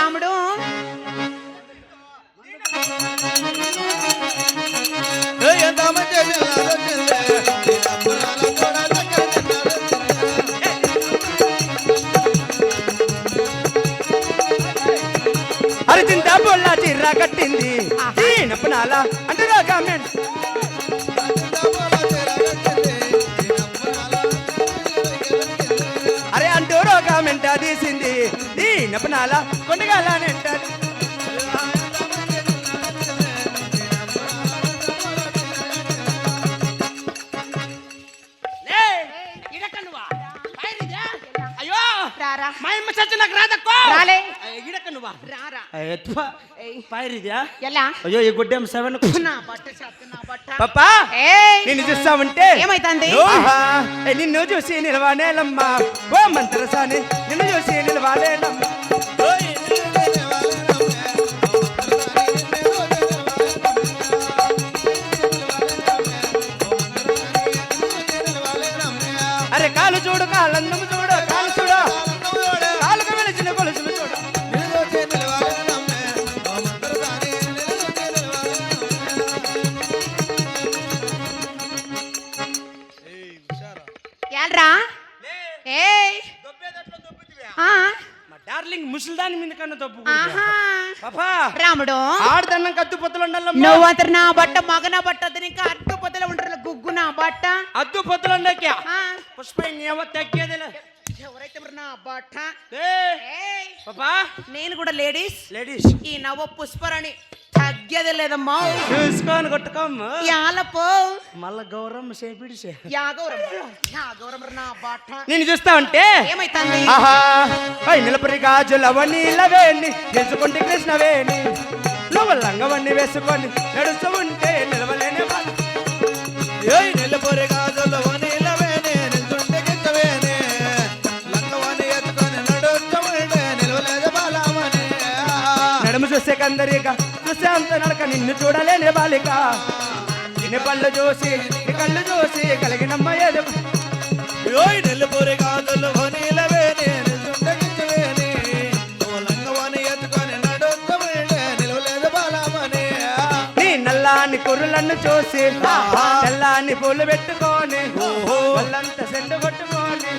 రాముడు. అరిచింత పొల్లా చిర్రా కట్టింది. అంటే రాగా రారా. ఏయ్. పైరిద్యా ఎలా? అయ్యో ఈ గుడ్డెం సెవెన్ నా బట్ట చేత నా బట్ట. పప్పా ఏయ్. నిన్ను చూస్తా ఉంటే ఏమైతుంది? నిన్ను చూసి నిలవానేలమ్మా. ఓ మంత్రసాని నిన్ను చూసి నిలవాలేలమ్మా Hey! తప్పు రాముడు. ఆడదన్నం కత్తు పొత్తులు ఉండాలమ్మా నువ్వు అతను నా బట్ట మగ నా బట్ట అతను ఇంకా అడ్డు పొదలు ఉంటారు గుగ్గు నా బట్ట. అద్దు పొత్తులు ఉండక్యా ఆ, పుష్ప నీవ తగ్గేదిలే ఎవరైతే మరి నా బట్ట ఏ ఏయ్ పాపా? నేను కూడా లేడీస్. లేడీస్. ఈ నవ్వ పుష్పరాణి తగ్గేది లేదమ్మా. చూసుకొని కొట్టుకోమ్మ. యాలపో మళ్ళా గౌరమ్మ చేపిడిసే నా నేను చూస్తా ఉంటే? ఏమైతుంది ఆహా పై నిలపరి గాజులవన్నీ లవేణి గెలుచుకుంటే కృష్ణవేణి. నువ్వు లంగవన్నీ వేసుకొని నడుస్తూ ఉంటే నిలవలేని ఏయ్ నడుము చూసే అంత నడక నిన్ను చూడలేని బాలిక. నీ పళ్ళు చూసి నీ కళ్ళు చూసి కలిగినమ్మ ఏదో? కుర్రలను చూసి తెల్లాని పూలు పెట్టుకొని వాళ్ళంతా సెండు కొట్టుకొని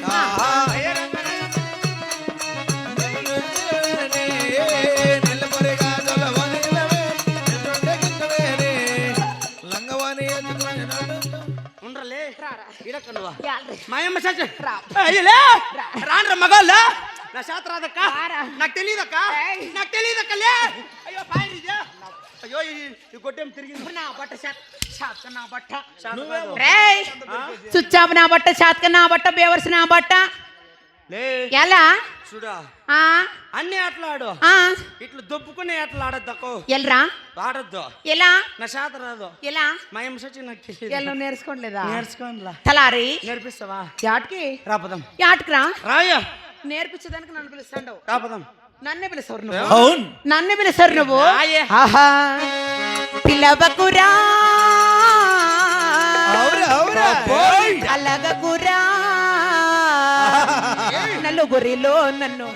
ఉండలే ఇడకనువా యాల్రే. మాయమ్మ చచ్చ రా. అయ్యలే రాండ్ర మగాళ్ళ నా శాత రాదక్క రారా. నాకు తెలియదక్క ఏయ్. నాకు తెలియదక్క లే అయ్యో పాయనిదే అయ్యో ఈ- ఈ గొడ్డెం తిరిగింది నా బట్ట శాతక నా బట్ట శాత కాదు. రేయ్ చుచ్చాపు చూడా. ఆ? అన్ని ఆటలాడు ఆ. ఇట్లా దొప్పుకునే ఆటలు ఆడద్దక్కో ఎల్రా? ఆడద్దు. ఎలా? నా శాత రాదు. ఎలా? మాయమ్మ చచ్చి నాకు ఎల్ నేర్చుకోలేదా నేర్చుకోనిలా. తలారి? నేర్పిస్తావా? యాటికి? రాపదం యాటికిరా రాయ నేర్పించడానికి నన్ను పిలుస్తాడు రాపదం నన్నే పిలుస్తారు నువ్వు. అవును. నన్నే పిలుస్తారు నువ్వు. ఆహా. పిలవకురా. అవురా అవురా. అలగకురా. గొర్రెలో నన్ను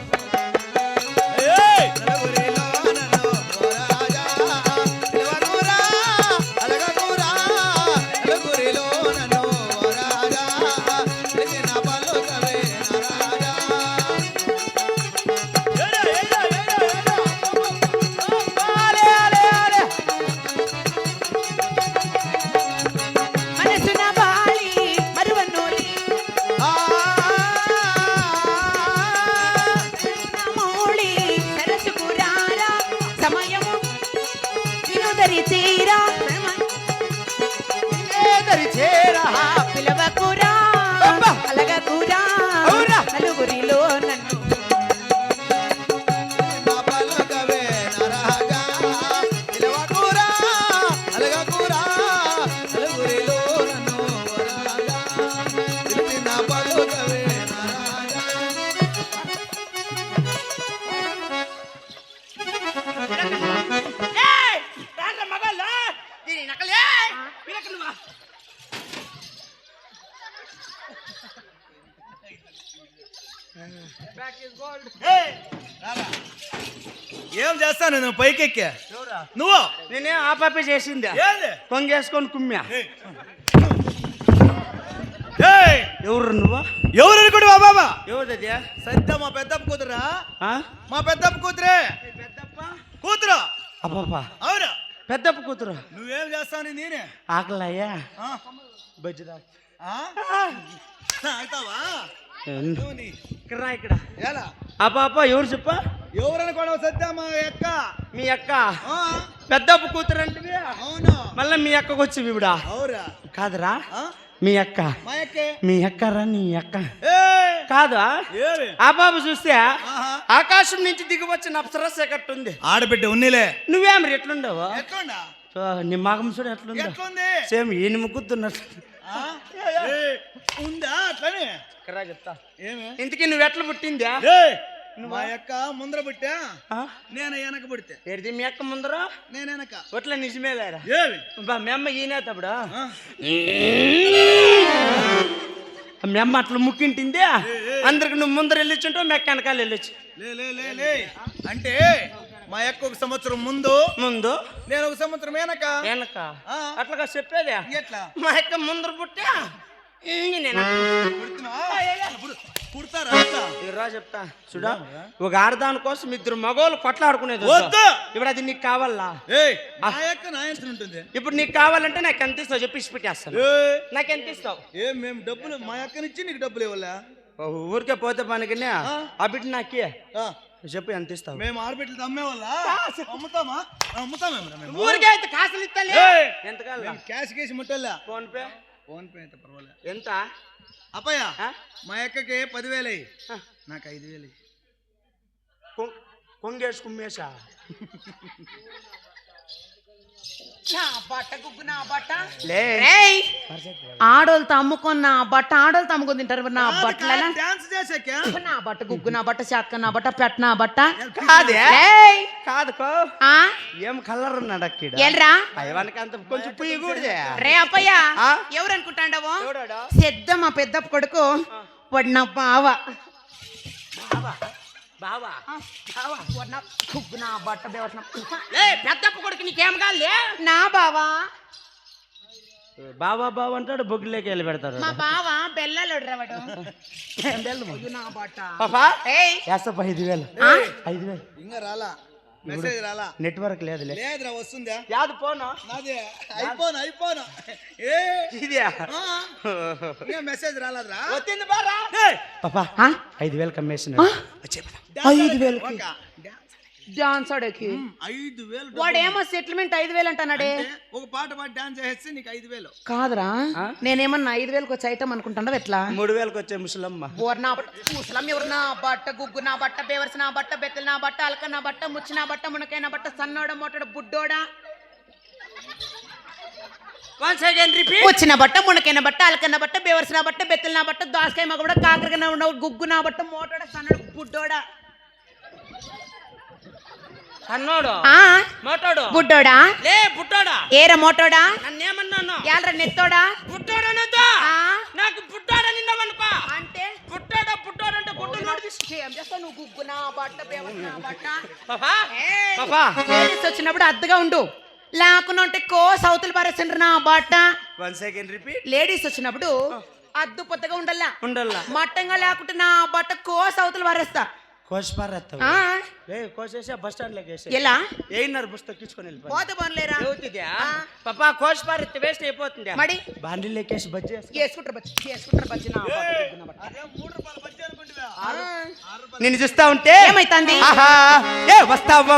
ఏం చేస్తాను? నువ్వు పైకెక్కా. ఎవరా? నువ్వు? నేనే ఆ పాపే చేసింది. కొంగేసుకొని కుమ్మ్యా ఎవరు నువ్వు? ఎవరు అనుకుంటు బాబా? ఎవరిది? సత్య మా పెద్దప్ప కూతురా? ఆ? మా పెద్దప్ప కూతురే? కూతురు? అబ్బబ్బా. అవును. పెద్దప్ప కూతురు. నువ్వేం చేస్తావు నేనే? ఆకలయ్యా? బజ్జిదా? తాగుతావా? ఇక్కడ రా ఎవరు చెప్ప? ఎవరు అనుకోవడం సత్య మా అక్క? మీ అక్క? ఆ, పెద్దప్ప కూతురు అంటే అవును? మళ్ళీ మీ అక్కకు వచ్చి అవురా? కాదురా? మీ అక్క. మా అక్కే? అక్కరా నీ అక్క? కాదా? ఆ? బాబు చూస్తే. ఆకాశం నుంచి దిగి వచ్చిన అప్సరస్ ఎక్కట్టుంది ఆడబిడ్డ ఉన్నిలే. నువ్వేం ఎట్లుండవు నీ మగం చూడు ఎట్లుందో. సేమ్ ఈయన ముగ్గుతున్నట్లు ఉందా అట్లనే? ఇక్కడ చెప్తా. ఏమి? ఇంతకీ నువ్వు ఎట్లా పుట్టిందా? మా యొక్క ముందర పుట్టా? నేను వెనక పుడితే. ఏడిది మీ అక్క ముందర? నేను వెనక. ఒట్లా నిజమే లేరా మీ అమ్మ ఈయన తప్పుడు ఆ? మీ అమ్మ అట్లా ముక్కింటింది? అందరికి నువ్వు ముందర వెళ్ళొచ్చుంటావు మెక్క వెనకాల వెళ్ళొచ్చు. లే లే లే. అంటే మా యొక్క ఒక సంవత్సరం ముందు ముందు? నేను ఒక సంవత్సరం వెనక. వెనక. అట్లాగా చెప్పేదే? ఎట్లా? మా అక్క ముందర పుట్టా? చెప్తా? చూడా. ఒక ఆడదాని కోసం ఇద్దరు మగోళ్ళు కొట్లాడుకునేది. ఇప్పుడు అది నీకు కావాలా? యొక్క ఉంటుంది. ఇప్పుడు నీకు కావాలంటే నాకు ఎంత ఇస్తావు? చెప్పి పెట్టేస్తాను. నాకు ఎంత ఇస్తావు? ఏ మేము డబ్బులు మా అక్కనిచ్చి నీకు డబ్బులు ఇవ్వాలా? ఊరికే పోతే పనికి ఆ. బిడ్డ నాకే. చెప్పు ఎంత ఇస్తావు? మేము ఆడబిడ్డలు అమ్మే వాళ్ళ? అమ్ముతామా? అమ్ముతామేమరా మేము. ఊరికే అయితే కాసులు ఇస్తాలే. ఎంత మేము క్యాష్ కేసి ముట్టల్లా ఫోన్ పే ఫోన్ పే అయితే పర్వాలే. ఎంత? అప్పయ్య? మా అక్కకి పదివేలు అయ్యి. నాకు ఐదు వేలు కొంగేసి కుమ్మేసా? నా బట్ట గుగ్గు నా బట్ట? ఆడోళ్ళతో ఆడోళ్ళతో అమ్ముకొని తింటారు నా బట్టల నా బట్ట గుగ్గు నా బట్ట శాతక నా బట్ట పెట్ట నా బట్ట? కాదే? రేయ్! కాదు కో ఆ? ఏం కలర్ ఉన్నాడు ఎల్రా? కొంచెం రే అప్పయ్య? ఎవరు అనుకుంటాండవు చూడాడు పెద్ద మా పెద్ద కొడుకు వాడు నా బావ? బావా? బావా బావా వాడు నా బట్ట బేవట్న లే పెద్దప్ప కొడుకు నీకేం కాలే నా బావా? బావా బావా అంటాడు బొగ్గులోకి వెళ్ళి పెడతాడు. మా బావ బెల్లలు వాడు. గుగ్గు నా బట్ట. పాపా? ఏయ్. వేస్తా ఐదు వేలు. ఆ? ఐదు వేలు. ఇంకా రాలా? మెసేజ్ రాలా? నెట్వర్క్ లేదులే లేదురా వస్తుందా? యాదు పోను నాదే అయిపోను అయిపోను ఏ? మెసేజ్ రాలేదురా? వచ్చింది బారా? పాపా ఆ? ఐదు వేలు కమ్మేసిన ఐదు వేలకి. డాన్స్ ఆడేకి ఐదు వేలు. వాడేమో సెటిల్మెంట్ ఐదు వేలు అంటున్నాడే అంటే ఒక పాట పాడి డాన్స్ చేస్తే నీకు ఐదు వేలు కాదురా? నేనేమన్నా ఐదు వేలకు వచ్చి ఐటమ్ అనుకుంటాడా ఎట్లా మూడు వేలకు వచ్చే ముసలమ్మ ఓర్ నా బట్ట ముసలం ఎవరు నా బట్ట గుగ్గు నా బట్ట బేవర్స్ నా బట్ట బెత్తలు నా బట్ట అలక నా బట్ట ముచ్చి నా బట్ట మునకాయ నా బట్ట సన్నోడ మోటోడ బుడ్డోడా రిపీట్ వచ్చిన బట్ట మునకైన బట్ట అలకన్న బట్ట బేవర్స్ నా బట్ట బెత్తలు నా బట్ట దోసకాయ మగబడ కాకరకాయ నా ఉన్న గుగ్గు నా బట్ట మోటోడ సన్నోడ బుడ్డోడా మోటాడు. బుడ్డోడా? లే పుట్టాడా ఏర మోటోడా? నన్నేమన్నాను? ఏలరా నెత్తోడా? పుట్టాడనొద్దా ఆ? నాకు పుట్టాడ నిన్నవనుకో అంటే? పుట్టాడా పుట్టాడంటే గుడ్డు నోటి ఏం చేస్తావు నువ్వు గుగ్గు నా బట్ట బేవర్స్ నా బట్ట? పాపా. పాపా? లేడీస్ వచ్చినప్పుడు అద్దగా ఉండు. లేకుండా ఉంటే కో సౌతులు పారేసిండ్రు నా బట్ట. వన్ సెకండ్ రిపీట్ లేడీస్ వచ్చినప్పుడు అద్దు పొత్తగా ఉండాలా ఉండల్లా. మట్టంగా లేకుంటే నా బట్ట కో సౌతులు పారేస్తా. కోసిపారేస్తావు. కోసేసి బస్ స్టాండ్లోకి వేసి ఎలా? ఏయినారు పుస్తకం తీసుకొని వెళ్ళిపోయి. పోతే పనులేరా అవుతుందా పాపా కోసిపారెత్తి వేస్ట్ అయిపోతుంది మరి బాండీ లేకేసి బజ్జి వేసుకుంటారు బచ్చి వేసుకుంటారు బచ్చి నా బట్ట, గుగ్గు నా బట్ట. అదే మూడు రూపాయలు బజ్జీ అనుకుంటున్నా ఆ, నిన్ను చూస్తా ఉంటే? ఏమైతుంది? ఆహా. ఏ వస్తావా?